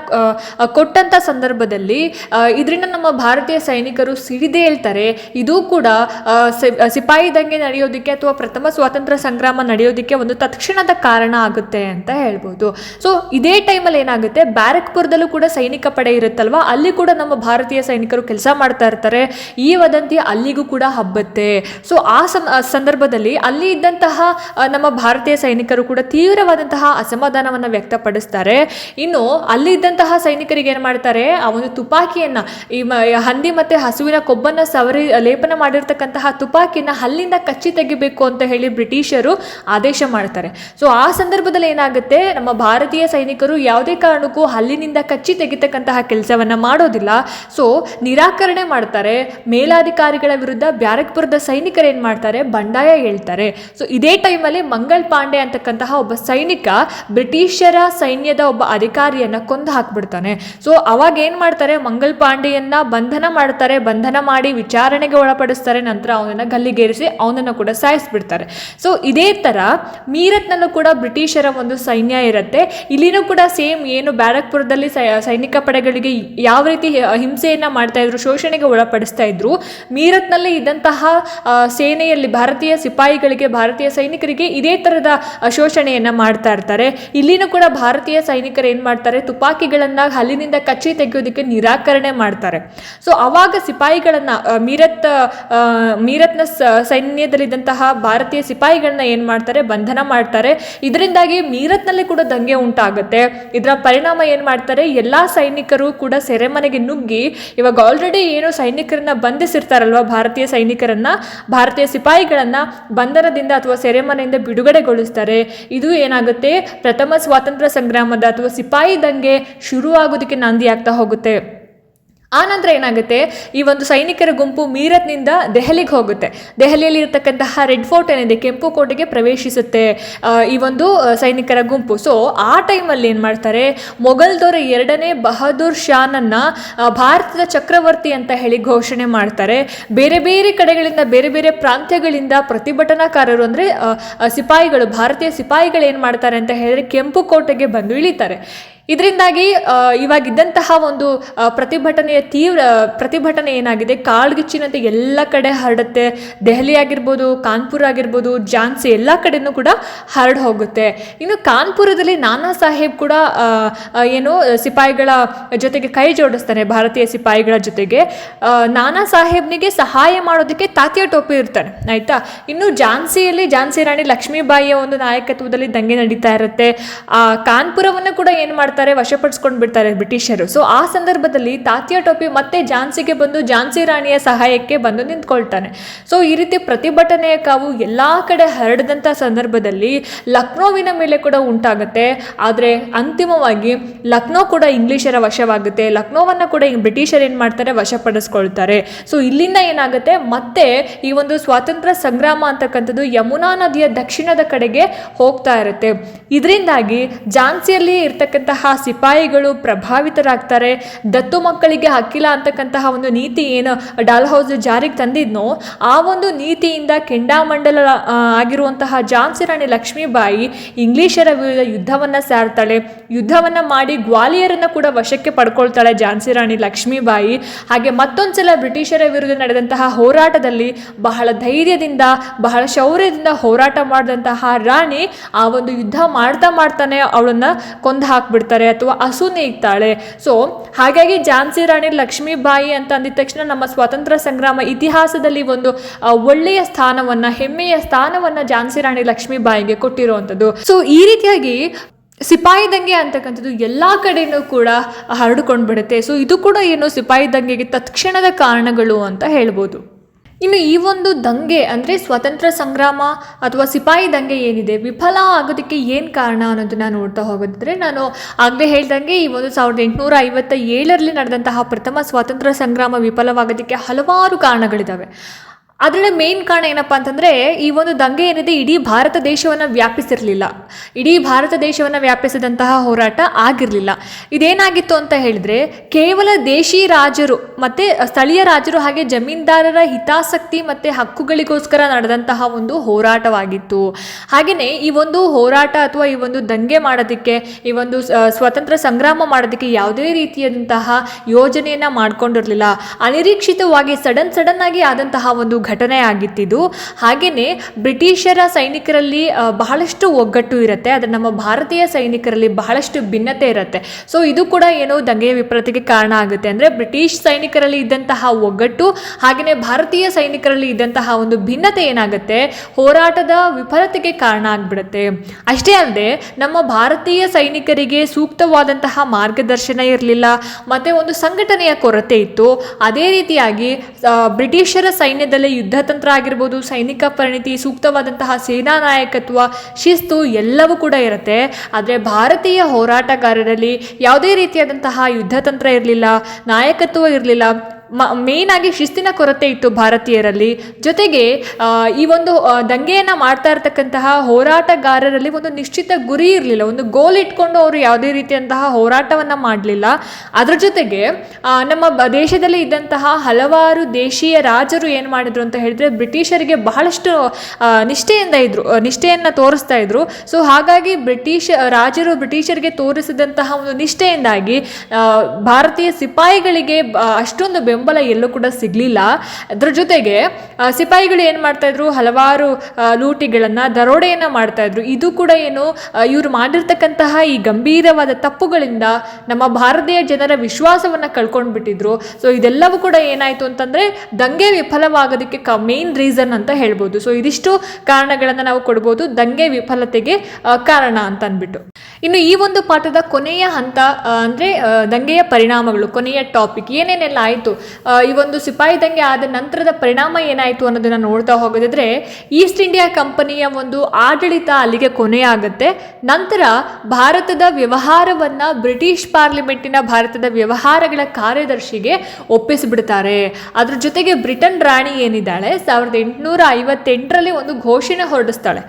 ಕೊಟ್ಟಂಥ ಸಂದರ್ಭದಲ್ಲಿ ಇದರಿಂದ ನಮ್ಮ ಭಾರತೀಯ ಸೈನಿಕರು ಸಿಡಿದೇ ಹೇಳ್ತಾರೆ. ಇದು ಕೂಡ ಸಿಪಾಯಿ ದಂಗೆ ನಡೆಯೋದಕ್ಕೆ ಅಥವಾ ಪ್ರಥಮ ಸ್ವಾತಂತ್ರ್ಯ ಸಂಗ್ರಾಮ ನಡೆಯೋದಕ್ಕೆ ಒಂದು ತತ್ಕ್ಷಣದ ಕಾರಣ ಆಗುತ್ತೆ ಅಂತ ಹೇಳ್ಬೋದು. ಸೊ ಇದೇ ಟೈಮಲ್ಲಿ ಏನಾಗುತ್ತೆ? ಬ್ಯಾರಕ್ಪುರದಲ್ಲೂ ಕೂಡ ಸೈನಿಕ ಪಡೆ ಇರುತ್ತಲ್ವಾ? ಅಲ್ಲಿ ಕೂಡ ನಮ್ಮ ಭಾರತೀಯ ಸೈನಿಕರು ಕೆಲಸ ಮಾಡ್ತಾ ಇರ್ತಾರೆ. ಈ ವದಂತಿ ಅಲ್ಲಿಗೂ ಕೂಡ ಹಬ್ಬತ್ತೆ. ಸೊ, ಆ ಸಂದರ್ಭದಲ್ಲಿ ಅಲ್ಲಿ ಇದ್ದಂತಹ ನಮ್ಮ ಭಾರತೀಯ ಸೈನಿಕರು ಕೂಡ ತೀವ್ರವಾದಂತಹ ಅಸಮಾಧಾನವನ್ನು ವ್ಯಕ್ತಪಡಿಸ್ತಾರೆ. ಇನ್ನು ಅಲ್ಲಿ ಇದ್ದಂತಹ ಸೈನಿಕರಿಗೆ ಏನು ಮಾಡ್ತಾರೆ? ಆ ಒಂದು ತುಪಾಕಿಯನ್ನ, ಈ ಹಂದಿ ಮತ್ತು ಹಸುವಿನ ಕೊಬ್ಬನ್ನು ಸವರಿ, ಲೇಪನ ಮಾಡಿರ್ತಕ್ಕಂತಹ ತುಪಾಕಿನ ಹಲ್ಲಿಂದ ಕಚ್ಚಿ ತೆಗಿಬೇಕು ಅಂತ ಹೇಳಿ ಬ್ರಿಟಿಷರು ಆದೇಶ ಮಾಡ್ತಾರೆ. ಸೊ ಆ ಸಂದರ್ಭದಲ್ಲಿ ಏನಾಗುತ್ತೆ? ನಮ್ಮ ಭಾರತೀಯ ಸೈನಿಕರು ಯಾವುದೇ ಕಾರಣಕ್ಕೂ ಹಲ್ಲಿನಿಂದ ಕಚ್ಚಿ ತೆಗಿತಕ್ಕಂತಹ ಕೆಲಸವನ್ನ ಮಾಡೋದಿಲ್ಲ. ಸೊ ನಿರಾಕರಣೆ ಮಾಡ್ತಾರೆ. ಮೇಲಾಧಿಕಾರಿಗಳ ವಿರುದ್ಧ ಬ್ಯಾರಕ್ಪುರದ ಸೈನಿಕರು ಏನು ಮಾಡ್ತಾರೆ? ಬಂಡಾಯ ಹೇಳ್ತಾರೆ. ಸೊ ಇದೇ ಟೈಮಲ್ಲಿ ಮಂಗಳ್ ಪಾಂಡೆ ಅಂತಕ್ಕಂತಹ ಒಬ್ಬ ಸೈನಿಕ ಬ್ರಿಟಿಷರ ಸೈನ್ಯದ ಒಬ್ಬ ಅಧಿಕಾರಿಯನ್ನ ಕೊಂದು ಹಾಕ್ಬಿಡ್ತಾನೆ. ಸೊ ಅವಾಗ ಏನು ಮಾಡ್ತಾರೆ? ಮಂಗಲ್ ಪಾಂಡೆಯನ್ನ ಬಂಧನ ಮಾಡ್ತಾರೆ. ಬಂಧನ ಮಾಡಿ ವಿಚಾರಣೆಗೆ ಒಳಪಡಿಸ್ತಾರೆ. ನಂತರ ಅವನನ್ನ ಗಲ್ಲಿಗೇರಿಸಿ ಅವನನ್ನು ಕೂಡ ಸಾಯಿಸ್ಬಿಡ್ತಾರೆ. ಸೊ ಇದೇ ಥರ ಮೀರತ್ನಲ್ಲೂ ಕೂಡ ಬ್ರಿಟಿಷರ ಒಂದು ಸೈನ್ಯ ಇರುತ್ತೆ. ಇಲ್ಲಿನೂ ಕೂಡ ಸೇಮ್ ಏನು ಬ್ಯಾರಕ್ಪುರದಲ್ಲಿ ಸೈನಿಕ ಪಡೆಗಳಿಗೆ ಯಾವ ರೀತಿ ಹಿಂಸೆಯನ್ನು ಮಾಡ್ತಾ ಇದ್ರು, ಶೋಷಣೆಗೆ ಒಳಪಡಿಸ್ತಾ ಇದ್ರು, ಮೀರತ್ನಲ್ಲಿ ಇದ್ದಂತಹ ಸೇನೆಯಲ್ಲಿ ಭಾರತೀಯ ಸಿಪಾಯಿಗಳಿಗೆ, ಭಾರತೀಯ ಸೈನಿಕರಿಗೆ ಇದೇ ಥರದ ಶೋಷಣೆಯನ್ನು ಮಾಡ್ತಾ ಇರ್ತಾರೆ. ಇಲ್ಲಿನೂ ಕೂಡ ಭಾರತೀಯ ಸೈನಿಕರು ಏನು ಮಾಡ್ತಾರೆ, ತುಪಾಕಿಗಳನ್ನು ಹಲ್ಲಿನಿಂದ ಕಚ್ಚಿ ತೆಗೆಯೋದಕ್ಕೆ ನಿರಾಕರಣೆ ಮಾಡ್ತಾರೆ. ಸೊ ಅವಾಗ ಸಿಪಾಯಿಗಳನ್ನು ಮೀರತ್ ಮೀರತ್ನ ಸೈನ್ಯದಲ್ಲಿದ್ದಂತಹ ಭಾರತೀಯ ಸಿಪಾಯಿಗಳನ್ನ ಏನು ಮಾಡ್ತಾರೆ? ಬಂಧನ ಮಾಡ್ತಾರೆ. ಇದರಿಂದಾಗಿ ಮೀರತ್ನಲ್ಲಿ ಕೂಡ ದಂಗೆ ಉಂಟಾಗುತ್ತೆ. ಇದರ ಪರಿಣಾಮ ಏನು ಮಾಡ್ತಾರೆ? ಎಲ್ಲ ಸೈನಿಕರು ಕೂಡ ಸೆರೆಮನೆಗೆ ನುಗ್ಗಿ, ಇವಾಗ ಆಲ್ರೆಡಿ ಏನು ಸೈನಿಕರನ್ನ ಬಂಧಿಸಿರ್ತಾರಲ್ವ ಭಾರತೀಯ ಸೈನಿಕರನ್ನ? ಭಾರತೀಯ ಸಿಪಾಯಿಗಳನ್ನ ಬಂಧನದಿಂದ ಅಥವಾ ಸೆರೆಮನೆಯಿಂದ ಬಿಡುಗಡೆಗೊಳಿಸ್ತಾರೆ. ಇದು ಏನಾಗುತ್ತೆ? ಪ್ರಥಮ ಸ್ವಾತಂತ್ರ್ಯ ಸಂಗ್ರಾಮದ ಅಥವಾ ಸಿಪಾಯಿ ದಂಗೆ ಶುರುವಾಗೋದಕ್ಕೆ ನಾಂದಿ ಆಗ್ತಾ ಹೋಗುತ್ತೆ. ಆ ನಂತರ ಏನಾಗುತ್ತೆ? ಈ ಒಂದು ಸೈನಿಕರ ಗುಂಪು ಮೀರತ್ನಿಂದ ದೆಹಲಿಗೆ ಹೋಗುತ್ತೆ. ದೆಹಲಿಯಲ್ಲಿ ಇರತಕ್ಕಂತಹ ರೆಡ್ ಫೋರ್ಟ್ ಏನಿದೆ, ಕೆಂಪು ಕೋಟೆಗೆ ಪ್ರವೇಶಿಸುತ್ತೆ ಈ ಒಂದು ಸೈನಿಕರ ಗುಂಪು. ಸೊ ಆ ಟೈಮಲ್ಲಿ ಏನು ಮಾಡ್ತಾರೆ? ಮೊಘಲ್ ದೊರೆ ಎರಡನೇ ಬಹದ್ದೂರ್ ಶಾನನ್ನು ಭಾರತದ ಚಕ್ರವರ್ತಿ ಅಂತ ಹೇಳಿ ಘೋಷಣೆ ಮಾಡ್ತಾರೆ. ಬೇರೆ ಬೇರೆ ಕಡೆಗಳಿಂದ, ಬೇರೆ ಬೇರೆ ಪ್ರಾಂತ್ಯಗಳಿಂದ ಪ್ರತಿಭಟನಾಕಾರರು ಅಂದರೆ ಸಿಪಾಯಿಗಳು, ಭಾರತೀಯ ಸಿಪಾಯಿಗಳು ಏನು ಮಾಡ್ತಾರೆ ಅಂತ ಹೇಳಿದ್ರೆ ಕೆಂಪು ಕೋಟೆಗೆ ಬಂದು ಇಳಿತಾರೆ. ಇದರಿಂದಾಗಿ ಇವಾಗಿದ್ದಂತಹ ಒಂದು ಪ್ರತಿಭಟನೆಯ ತೀವ್ರ, ಪ್ರತಿಭಟನೆ ಏನಾಗಿದೆ? ಕಾಳ್ಗಿಚ್ಚಿನಂತೆ ಎಲ್ಲ ಕಡೆ ಹರಡುತ್ತೆ. ದೆಹಲಿ ಆಗಿರ್ಬೋದು, ಕಾನ್ಪುರ ಆಗಿರ್ಬೋದು, ಝಾನ್ಸಿ ಎಲ್ಲ ಕಡೆನೂ ಕೂಡ ಹರಡ್ ಹೋಗುತ್ತೆ. ಇನ್ನು ಕಾನ್ಪುರದಲ್ಲಿ ನಾನಾ ಸಾಹೇಬ್ ಕೂಡ ಏನು, ಸಿಪಾಯಿಗಳ ಜೊತೆಗೆ ಕೈ ಜೋಡಿಸ್ತಾನೆ ಭಾರತೀಯ ಸಿಪಾಯಿಗಳ ಜೊತೆಗೆ. ನಾನಾ ಸಾಹೇಬ್ನಿಗೆ ಸಹಾಯ ಮಾಡೋದಕ್ಕೆ ತಾತ್ಯ ಟೋಪಿ ಇರ್ತಾನೆ ಆಯಿತಾ? ಇನ್ನು ಝಾನ್ಸಿಯಲ್ಲಿ, ಝಾನ್ಸಿ ರಾಣಿ ಲಕ್ಷ್ಮೀಬಾಯಿಯ ಒಂದು ನಾಯಕತ್ವದಲ್ಲಿ ದಂಗೆ ನಡೀತಾ ಇರುತ್ತೆ. ಆ, ಕಾನ್ಪುರವನ್ನು ಕೂಡ ಏನು ಮಾಡ್ತಾರೆ? ವಶಪಡಿಸ್ಕೊಂಡು ಬಿಡ್ತಾರೆ ಬ್ರಿಟಿಷರು. ಸೊ ಆ ಸಂದರ್ಭದಲ್ಲಿ ತಾತ್ಯ ಟೋಪಿ ಮತ್ತೆ ಝಾನ್ಸಿಗೆ ಬಂದು ಝಾನ್ಸಿ ರಾಣಿಯ ಸಹಾಯಕ್ಕೆ ಬಂದು ನಿಂತ್ಕೊಳ್ತಾನೆ. ಸೊ ಈ ರೀತಿ ಪ್ರತಿಭಟನೆಯ ಕಾವು ಎಲ್ಲ ಕಡೆ ಹರಡಿದಂಥ ಸಂದರ್ಭದಲ್ಲಿ ಲಕ್ನೋವಿನ ಮೇಲೆ ಕೂಡ ಉಂಟಾಗುತ್ತೆ. ಆದರೆ ಅಂತಿಮವಾಗಿ ಲಕ್ನೋ ಕೂಡ ಇಂಗ್ಲೀಷರ ವಶವಾಗುತ್ತೆ. ಲಕ್ನೋವನ್ನು ಕೂಡ ಬ್ರಿಟಿಷರು ಏನು ಮಾಡ್ತಾರೆ? ವಶಪಡಿಸ್ಕೊಳ್ತಾರೆ. ಸೊ ಇಲ್ಲಿಂದ ಏನಾಗುತ್ತೆ? ಮತ್ತೆ ಈ ಒಂದು ಸ್ವಾತಂತ್ರ್ಯ ಸಂಗ್ರಾಮ ಅಂತಕ್ಕಂಥದ್ದು ಯಮುನಾ ನದಿಯ ದಕ್ಷಿಣದ ಕಡೆಗೆ ಹೋಗ್ತಾ ಇರುತ್ತೆ. ಇದರಿಂದಾಗಿ ಝಾನ್ಸಿಯಲ್ಲಿ ಇರ್ತಕ್ಕಂತಹ ಸಿಪಾಯಿಗಳು ಪ್ರಭಾವಿತರಾಗ್ತಾರೆ. ದತ್ತು ಮಕ್ಕಳಿಗೆ ಹಕ್ಕಿಲ್ಲ ಅಂತಕ್ಕಂತಹ ಒಂದು ನೀತಿ ಏನು ಡಾಲ್ಹೌಸ್ ಜಾರಿಗೆ ತಂದಿದ್ನೋ, ಆ ಒಂದು ನೀತಿಯಿಂದ ಕೆಂಡಾಮಂಡಲ ಆಗಿರುವಂತಹ ಝಾನ್ಸಿ ರಾಣಿ ಲಕ್ಷ್ಮೀಬಾಯಿ ಇಂಗ್ಲಿಷರ ವಿರುದ್ಧ ಯುದ್ಧವನ್ನ ಸಾರ್ತಾಳೆ. ಯುದ್ಧವನ್ನ ಮಾಡಿ ಗ್ವಾಲಿಯರನ್ನ ಕೂಡ ವಶಕ್ಕೆ ಪಡ್ಕೊಳ್ತಾಳೆ ಝಾನ್ಸಿ ರಾಣಿ ಲಕ್ಷ್ಮೀಬಾಯಿ. ಹಾಗೆ ಮತ್ತೊಂದ್ಸಲ ಬ್ರಿಟಿಷರ ವಿರುದ್ಧ ನಡೆದಂತಹ ಹೋರಾಟದಲ್ಲಿ ಬಹಳ ಧೈರ್ಯದಿಂದ, ಬಹಳ ಶೌರ್ಯದಿಂದ ಹೋರಾಟ ಮಾಡಿದಂತಹ ರಾಣಿ ಆ ಒಂದು ಯುದ್ಧ ಮಾಡ್ತಾ ಮಾಡ್ತಾನೆ ಅವಳನ್ನ ಕೊಂದು ಹಾಕ್ಬಿಡ್ತಾಳೆ. ಅಥವಾ ಹಸು ನೀಗ್ತಾಳೆ ಸೊ ಹಾಗಾಗಿ ಝಾನ್ಸಿ ರಾಣಿ ಲಕ್ಷ್ಮೀಬಾಯಿ ಅಂತ ಅಂದಿದ ತಕ್ಷಣ ನಮ್ಮ ಸ್ವಾತಂತ್ರ್ಯ ಸಂಗ್ರಾಮ ಇತಿಹಾಸದಲ್ಲಿ ಒಂದು ಒಳ್ಳೆಯ ಸ್ಥಾನವನ್ನ, ಹೆಮ್ಮೆಯ ಸ್ಥಾನವನ್ನ ಝಾನ್ಸಿ ರಾಣಿ ಲಕ್ಷ್ಮೀಬಾಯಿಗೆ ಕೊಟ್ಟಿರುವಂಥದ್ದು. ಸೊ ಈ ರೀತಿಯಾಗಿ ಸಿಪಾಯಿ ದಂಗೆ ಅಂತಕ್ಕಂಥದ್ದು ಎಲ್ಲ ಕಡೆನೂ ಕೂಡ ಹರಡ್ಕೊಂಡು ಬಿಡುತ್ತೆ ಸೊ ಇದು ಕೂಡ ಏನು ಸಿಪಾಯಿ ದಂಗೆಗೆ ತತ್ಕ್ಷಣದ ಕಾರಣಗಳು ಅಂತ ಹೇಳ್ಬೋದು. ಇನ್ನು ಈ ಒಂದು ದಂಗೆ ಅಂದರೆ ಸ್ವತಂತ್ರ ಸಂಗ್ರಾಮ ಅಥವಾ ಸಿಪಾಯಿ ದಂಗೆ ಏನಿದೆ, ವಿಫಲ ಆಗೋದಕ್ಕೆ ಏನು ಕಾರಣ ಅನ್ನೋದನ್ನ ನೋಡ್ತಾ ಹೋಗೋದಿದ್ರೆ ನಾನು ಆಗಲೇ ಹೇಳ್ದಂಗೆ ಈ ಒಂದು ಸಾವಿರದ ಎಂಟುನೂರ ಐವತ್ತ ಏಳರಲ್ಲಿ ನಡೆದಂತಹ ಪ್ರಥಮ ಸ್ವಾತಂತ್ರ್ಯ ಸಂಗ್ರಾಮ ವಿಫಲವಾಗೋದಕ್ಕೆ ಹಲವಾರು ಕಾರಣಗಳಿದ್ದಾವೆ ಅದರಲ್ಲಿ ಮೇನ್ ಕಾರಣ ಏನಪ್ಪ ಅಂತಂದರೆ, ಈ ಒಂದು ದಂಗೆ ಏನಿದೆ, ಇಡೀ ಭಾರತ ದೇಶವನ್ನು ವ್ಯಾಪಿಸಿರಲಿಲ್ಲ. ಇಡೀ ಭಾರತ ದೇಶವನ್ನು ವ್ಯಾಪಿಸಿದಂತಹ ಹೋರಾಟ ಆಗಿರಲಿಲ್ಲ. ಇದೇನಾಗಿತ್ತು ಅಂತ ಹೇಳಿದ್ರೆ, ಕೇವಲ ದೇಶಿ ರಾಜರು ಮತ್ತು ಸ್ಥಳೀಯ ರಾಜರು ಹಾಗೆ ಜಮೀನ್ದಾರರ ಹಿತಾಸಕ್ತಿ ಮತ್ತು ಹಕ್ಕುಗಳಿಗೋಸ್ಕರ ನಡೆದಂತಹ ಒಂದು ಹೋರಾಟವಾಗಿತ್ತು. ಹಾಗೆಯೇ ಈ ಒಂದು ಹೋರಾಟ ಅಥವಾ ಈ ಒಂದು ದಂಗೆ ಮಾಡೋದಕ್ಕೆ, ಈ ಒಂದು ಸ್ವತಂತ್ರ ಸಂಗ್ರಾಮ ಮಾಡೋದಕ್ಕೆ ಯಾವುದೇ ರೀತಿಯಾದಂತಹ ಯೋಜನೆಯನ್ನು ಮಾಡ್ಕೊಂಡಿರಲಿಲ್ಲ. ಅನಿರೀಕ್ಷಿತವಾಗಿ ಸಡನ್ ಸಡನ್ ಆಗಿ ಆದಂತಹ ಒಂದು ಘಟನೆ ಆಗಿತ್ತಿದು. ಹಾಗೆಯೇ ಬ್ರಿಟಿಷರ ಸೈನಿಕರಲ್ಲಿ ಬಹಳಷ್ಟು ಒಗ್ಗಟ್ಟು ಇರುತ್ತೆ, ಆದರೆ ನಮ್ಮ ಭಾರತೀಯ ಸೈನಿಕರಲ್ಲಿ ಬಹಳಷ್ಟು ಭಿನ್ನತೆ ಇರುತ್ತೆ. ಸೊ ಇದು ಕೂಡ ಏನೋ ದಂಗೆಯ ವಿಪರೀತಕ್ಕೆ ಕಾರಣ ಆಗುತ್ತೆ. ಅಂದರೆ ಬ್ರಿಟಿಷ್ ಸೈನಿಕರಲ್ಲಿ ಇದ್ದಂತಹ ಒಗ್ಗಟ್ಟು ಹಾಗೆಯೇ ಭಾರತೀಯ ಸೈನಿಕರಲ್ಲಿ ಇದ್ದಂತಹ ಒಂದು ಭಿನ್ನತೆ ಏನಾಗುತ್ತೆ, ಹೋರಾಟದ ವಿಫಲತೆಗೆ ಕಾರಣ ಆಗಿಬಿಡುತ್ತೆ. ಅಷ್ಟೇ ಅಲ್ಲದೆ, ನಮ್ಮ ಭಾರತೀಯ ಸೈನಿಕರಿಗೆ ಸೂಕ್ತವಾದಂತಹ ಮಾರ್ಗದರ್ಶನ ಇರಲಿಲ್ಲ, ಮತ್ತು ಒಂದು ಸಂಘಟನೆಯ ಕೊರತೆ ಇತ್ತು. ಅದೇ ರೀತಿಯಾಗಿ ಬ್ರಿಟಿಷರ ಸೈನ್ಯದಲ್ಲಿ ಯುದ್ಧ ತಂತ್ರ ಆಗಿರ್ಬೋದು, ಸೈನಿಕ ಪರಿಣಿತಿ, ಸೂಕ್ತವಾದಂತಹ ಸೇನಾ ನಾಯಕತ್ವ, ಶಿಸ್ತು ಎಲ್ಲವೂ ಕೂಡ ಇರುತ್ತೆ. ಆದರೆ ಭಾರತೀಯ ಹೋರಾಟಗಾರರಲ್ಲಿ ಯಾವುದೇ ರೀತಿಯಾದಂತಹ ಯುದ್ಧ ತಂತ್ರ ಇರಲಿಲ್ಲ, ನಾಯಕತ್ವ ಇರಲಿಲ್ಲ ಮ ಮೇನ್ ಆಗಿ ಶಿಸ್ತಿನ ಕೊರತೆ ಇತ್ತು ಭಾರತೀಯರಲ್ಲಿ. ಜೊತೆಗೆ ಈ ಒಂದು ದಂಗೆಯನ್ನು ಮಾಡ್ತಾ ಇರ್ತಕ್ಕಂತಹ ಹೋರಾಟಗಾರರಲ್ಲಿ ಒಂದು ನಿಶ್ಚಿತ ಗುರಿ ಇರಲಿಲ್ಲ. ಒಂದು ಗೋಲ್ ಇಟ್ಕೊಂಡು ಅವರು ಯಾವುದೇ ರೀತಿಯಂತಹ ಹೋರಾಟವನ್ನು ಮಾಡಲಿಲ್ಲ. ಅದ್ರ ಜೊತೆಗೆ ನಮ್ಮ ದೇಶದಲ್ಲಿ ಇದ್ದಂತಹ ಹಲವಾರು ದೇಶೀಯ ರಾಜರು ಏನು ಮಾಡಿದ್ರು ಅಂತ ಹೇಳಿದ್ರೆ ಬ್ರಿಟಿಷರಿಗೆ ಬಹಳಷ್ಟು ನಿಷ್ಠೆಯಿಂದ ಇದ್ರು ಆ, ನಿಷ್ಠೆಯನ್ನು ತೋರಿಸ್ತಾ ಇದ್ರು. ಸೊ ಹಾಗಾಗಿ ಬ್ರಿಟಿಷ್ ರಾಜರು ಬ್ರಿಟಿಷರಿಗೆ ತೋರಿಸಿದಂತಹ ಒಂದು ನಿಷ್ಠೆಯಿಂದಾಗಿ ಭಾರತೀಯ ಸಿಪಾಯಿಗಳಿಗೆ ಅಷ್ಟೊಂದು ಎಲ್ಲೂ ಕೂಡ ಸಿಗಲಿಲ್ಲ. ಅದ್ರ ಜೊತೆಗೆ ಸಿಪಾಯಿಗಳು ಏನು ಮಾಡ್ತಾ ಇದ್ರು? ಹಲವಾರು ಲೂಟಿಗಳನ್ನ ದರೋಡೆಯನ್ನು ಮಾಡ್ತಾ ಇದ್ರು. ಇದು ಕೂಡ ಏನು ಇವರು ಮಾಡಿರ್ತಕ್ಕಂತಹ ಈ ಗಂಭೀರವಾದ ತಪ್ಪುಗಳಿಂದ ನಮ್ಮ ಭಾರತೀಯ ಜನರ ವಿಶ್ವಾಸವನ್ನು ಕಳ್ಕೊಂಡು ಬಿಟ್ಟಿದ್ರು ಸೊ ಇದೆಲ್ಲವೂ ಕೂಡ ಏನಾಯಿತು ಅಂತಂದರೆ, ದಂಗೆ ವಿಫಲವಾಗೋದಕ್ಕೆ ಕ ಮೇನ್ ರೀಸನ್ ಅಂತ ಹೇಳ್ಬೋದು. ಸೊ ಇದಿಷ್ಟು ಕಾರಣಗಳನ್ನು ನಾವು ಕೊಡ್ಬೋದು. ದಂಗೆ ವಿಫಲತೆಗೆ ಕಾರಣ ಅಂತ ಅಂದ್ಬಿಟ್ಟು. ಇನ್ನು ಈ ಒಂದು ಪಾಠದ ಕೊನೆಯ ಹಂತ ಅಂದ್ರೆ ದಂಗೆಯ ಪರಿಣಾಮಗಳು, ಕೊನೆಯ ಟಾಪಿಕ್ ಏನೇನೆಲ್ಲ ಆಯಿತು ಈ ಒಂದು ಸಿಪಾಯಿ ದಂಗೆ ಆದ ನಂತರದ ಪರಿಣಾಮ ಏನಾಯಿತು ಅನ್ನೋದನ್ನ ನೋಡ್ತಾ ಹೋಗೋದಿದ್ರೆ ಈಸ್ಟ್ ಇಂಡಿಯಾ ಕಂಪನಿಯ ಒಂದು ಆಡಳಿತ ಅಲ್ಲಿಗೆ ಕೊನೆಯಾಗುತ್ತೆ. ನಂತರ ಭಾರತದ ವ್ಯವಹಾರವನ್ನ ಬ್ರಿಟಿಷ್ ಪಾರ್ಲಿಮೆಂಟಿನ ಭಾರತದ ವ್ಯವಹಾರಗಳ ಕಾರ್ಯದರ್ಶಿಗೆ ಒಪ್ಪಿಸಿಬಿಡ್ತಾರೆ. ಅದ್ರ ಜೊತೆಗೆ ಬ್ರಿಟನ್ ರಾಣಿ ಏನಿದ್ದಾಳೆ, ಸಾವಿರದ ಎಂಟುನೂರ ಐವತ್ತೆಂಟರಲ್ಲಿ ಒಂದು ಘೋಷಣೆ ಹೊರಡಿಸ್ತಾಳೆ.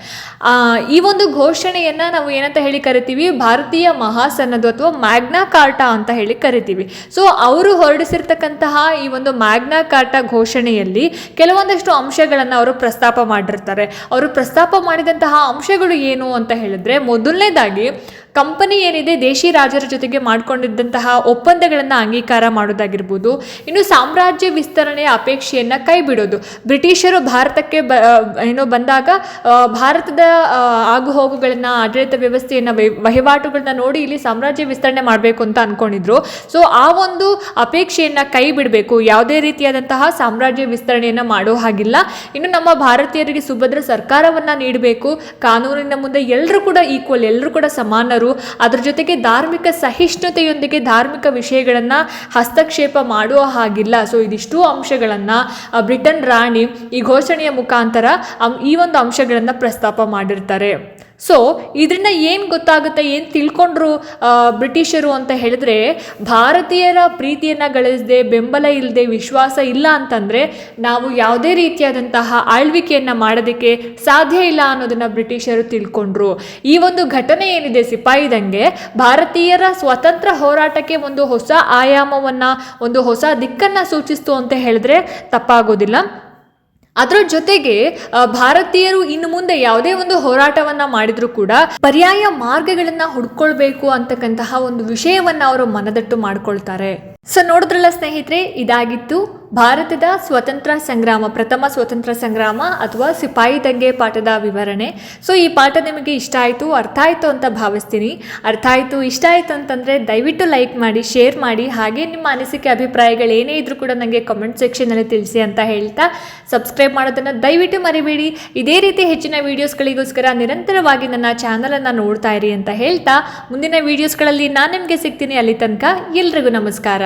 ಈ ಒಂದು ಘೋಷಣೆಯನ್ನ ನಾವು ಏನಂತ ಹೇಳಿ ಕರಿತೀವಿ? ಭಾರತೀಯ ಮಹಾಸನ್ನದು ಅಥವಾ ಮ್ಯಾಗ್ನಾ ಕಾರ್ಟಾ ಅಂತ ಹೇಳಿ ಕರಿತೀವಿ. ಸೊ ಅವರು ಹೊರಡಿಸಿರ್ತಕ್ಕಂತಹ ಈ ಒಂದು ಮ್ಯಾಗ್ನಾ ಕಾರ್ಟಾ ಘೋಷಣೆಯಲ್ಲಿ ಕೆಲವೊಂದಷ್ಟು ಅಂಶಗಳನ್ನು ಅವರು ಪ್ರಸ್ತಾಪ ಮಾಡಿರ್ತಾರೆ. ಅವರು ಪ್ರಸ್ತಾಪ ಮಾಡಿದಂತಹ ಅಂಶಗಳು ಏನು ಅಂತ ಹೇಳಿದ್ರೆ ಮೊದಲನೇದಾಗಿ ಕಂಪನಿ ಏನಿದೆ ದೇಶಿ ರಾಜರ ಜೊತೆಗೆ ಮಾಡಿಕೊಂಡಿದ್ದಂತಹ ಒಪ್ಪಂದಗಳನ್ನು ಅಂಗೀಕಾರ ಮಾಡೋದಾಗಿರ್ಬೋದು. ಇನ್ನು ಸಾಮ್ರಾಜ್ಯ ವಿಸ್ತರಣೆಯ ಅಪೇಕ್ಷೆಯನ್ನು ಕೈ ಬಿಡೋದು ಬ್ರಿಟಿಷರು ಭಾರತಕ್ಕೆ ಬ ಏನೋ ಬಂದಾಗ ಭಾರತದ ಆಗು ಹೋಗುಗಳನ್ನು ಆಡಳಿತ ವ್ಯವಸ್ಥೆಯನ್ನು ವಹಿವಾಟುಗಳನ್ನ ನೋಡಿ ಇಲ್ಲಿ ಸಾಮ್ರಾಜ್ಯ ವಿಸ್ತರಣೆ ಮಾಡಬೇಕು ಅಂತ ಅನ್ಕೊಂಡಿದ್ರು. ಸೊ ಆ ಒಂದು ಅಪೇಕ್ಷೆಯನ್ನು ಕೈ ಬಿಡಬೇಕು ಯಾವುದೇ ರೀತಿಯಾದಂತಹ ಸಾಮ್ರಾಜ್ಯ ವಿಸ್ತರಣೆಯನ್ನು ಮಾಡೋ ಹಾಗಿಲ್ಲ. ಇನ್ನು ನಮ್ಮ ಭಾರತೀಯರಿಗೆ ಸುಭದ್ರ ಸರ್ಕಾರವನ್ನ ನೀಡಬೇಕು. ಕಾನೂನಿನ ಮುಂದೆ ಎಲ್ಲರೂ ಕೂಡ ಈಕ್ವಲ್ ಎಲ್ಲರೂ ಕೂಡ ಸಮಾನರು ಅದ್ರ ಜೊತೆಗೆ ಧಾರ್ಮಿಕ ಸಹಿಷ್ಣುತೆಯೊಂದಿಗೆ ಧಾರ್ಮಿಕ ವಿಷಯಗಳನ್ನ ಹಸ್ತಕ್ಷೇಪ ಮಾಡುವ ಹಾಗಿಲ್ಲ. ಸೊ ಇದಿಷ್ಟು ಅಂಶಗಳನ್ನ ಬ್ರಿಟನ್ ರಾಣಿ ಈ ಘೋಷಣೆಯ ಮುಖಾಂತರ ಈ ಒಂದು ಅಂಶಗಳನ್ನ ಪ್ರಸ್ತಾಪ ಮಾಡಿರ್ತಾರೆ. ಸೊ ಇದರಿಂದ ಏನು ಗೊತ್ತಾಗುತ್ತೆ, ಏನು ತಿಳ್ಕೊಂಡ್ರು ಬ್ರಿಟಿಷರು ಅಂತ ಹೇಳಿದ್ರೆ, ಭಾರತೀಯರ ಪ್ರೀತಿಯನ್ನು ಗಳಿಸದೆ, ಬೆಂಬಲ ಇಲ್ಲದೆ ವಿಶ್ವಾಸ ಇಲ್ಲ ಅಂತಂದರೆ, ನಾವು ಯಾವುದೇ ರೀತಿಯಾದಂತಹ ಆಳ್ವಿಕೆಯನ್ನು ಮಾಡೋದಕ್ಕೆ ಸಾಧ್ಯ ಇಲ್ಲ ಅನ್ನೋದನ್ನು ಬ್ರಿಟಿಷರು ತಿಳ್ಕೊಂಡ್ರು. ಈ ಒಂದು ಘಟನೆ ಏನಿದೆ ಸಿಪಾಯಿ ದಂಗೆ, ಭಾರತೀಯರ ಸ್ವತಂತ್ರ ಹೋರಾಟಕ್ಕೆ ಒಂದು ಹೊಸ ಆಯಾಮವನ್ನು, ಒಂದು ಹೊಸ ದಿಕ್ಕನ್ನು ಸೂಚಿಸ್ತು ಅಂತ ಹೇಳಿದ್ರೆ ತಪ್ಪಾಗೋದಿಲ್ಲ. ಅದರ ಜೊತೆಗೆ ಭಾರತೀಯರು ಇನ್ನು ಮುಂದೆ ಯಾವುದೇ ಒಂದು ಹೋರಾಟವನ್ನ ಮಾಡಿದ್ರು ಕೂಡ ಪರ್ಯಾಯ ಮಾರ್ಗಗಳನ್ನ ಹುಡ್ಕೊಳ್ಬೇಕು ಅಂತಕ್ಕಂತಹ ಒಂದು ವಿಷಯವನ್ನ ಅವರು ಮನದಟ್ಟು ಮಾಡ್ಕೊಳ್ತಾರೆ. ಸೊ ನೋಡಿದ್ರಲ್ಲ ಸ್ನೇಹಿತರೆ, ಇದಾಗಿತ್ತು ಭಾರತದ ಸ್ವತಂತ್ರ ಸಂಗ್ರಾಮ, ಪ್ರಥಮ ಸ್ವತಂತ್ರ ಸಂಗ್ರಾಮ ಅಥವಾ ಸಿಪಾಯಿ ದಂಗೆ ಪಾಠದ ವಿವರಣೆ. ಸೊ ಈ ಪಾಠ ನಿಮಗೆ ಇಷ್ಟ ಆಯಿತು, ಅರ್ಥ ಆಯಿತು ಅಂತ ಭಾವಿಸ್ತೀನಿ. ಅರ್ಥ ಆಯಿತು, ಇಷ್ಟ ಆಯಿತು ಅಂತಂದರೆ ದಯವಿಟ್ಟು ಲೈಕ್ ಮಾಡಿ, ಶೇರ್ ಮಾಡಿ. ಹಾಗೆ ನಿಮ್ಮ ಅನಿಸಿಕೆ, ಅಭಿಪ್ರಾಯಗಳು ಏನೇ ಇದ್ರೂ ಕೂಡ ನನಗೆ ಕಮೆಂಟ್ ಸೆಕ್ಷನಲ್ಲಿ ತಿಳಿಸಿ ಅಂತ ಹೇಳ್ತಾ ಸಬ್ಸ್ಕ್ರೈಬ್ ಮಾಡೋದನ್ನು ದಯವಿಟ್ಟು ಮರಿಬೇಡಿ. ಇದೇ ರೀತಿ ಹೆಚ್ಚಿನ ವೀಡಿಯೋಸ್ಗಳಿಗೋಸ್ಕರ ನಿರಂತರವಾಗಿ ನನ್ನ ಚಾನಲನ್ನು ನೋಡ್ತಾ ಇರಿ ಅಂತ ಹೇಳ್ತಾ ಮುಂದಿನ ವೀಡಿಯೋಸ್ಗಳಲ್ಲಿ ನಾನು ನಿಮಗೆ ಸಿಗ್ತೀನಿ ಅಲ್ಲಿ ತನಕ. ಎಲ್ರಿಗೂ ನಮಸ್ಕಾರ.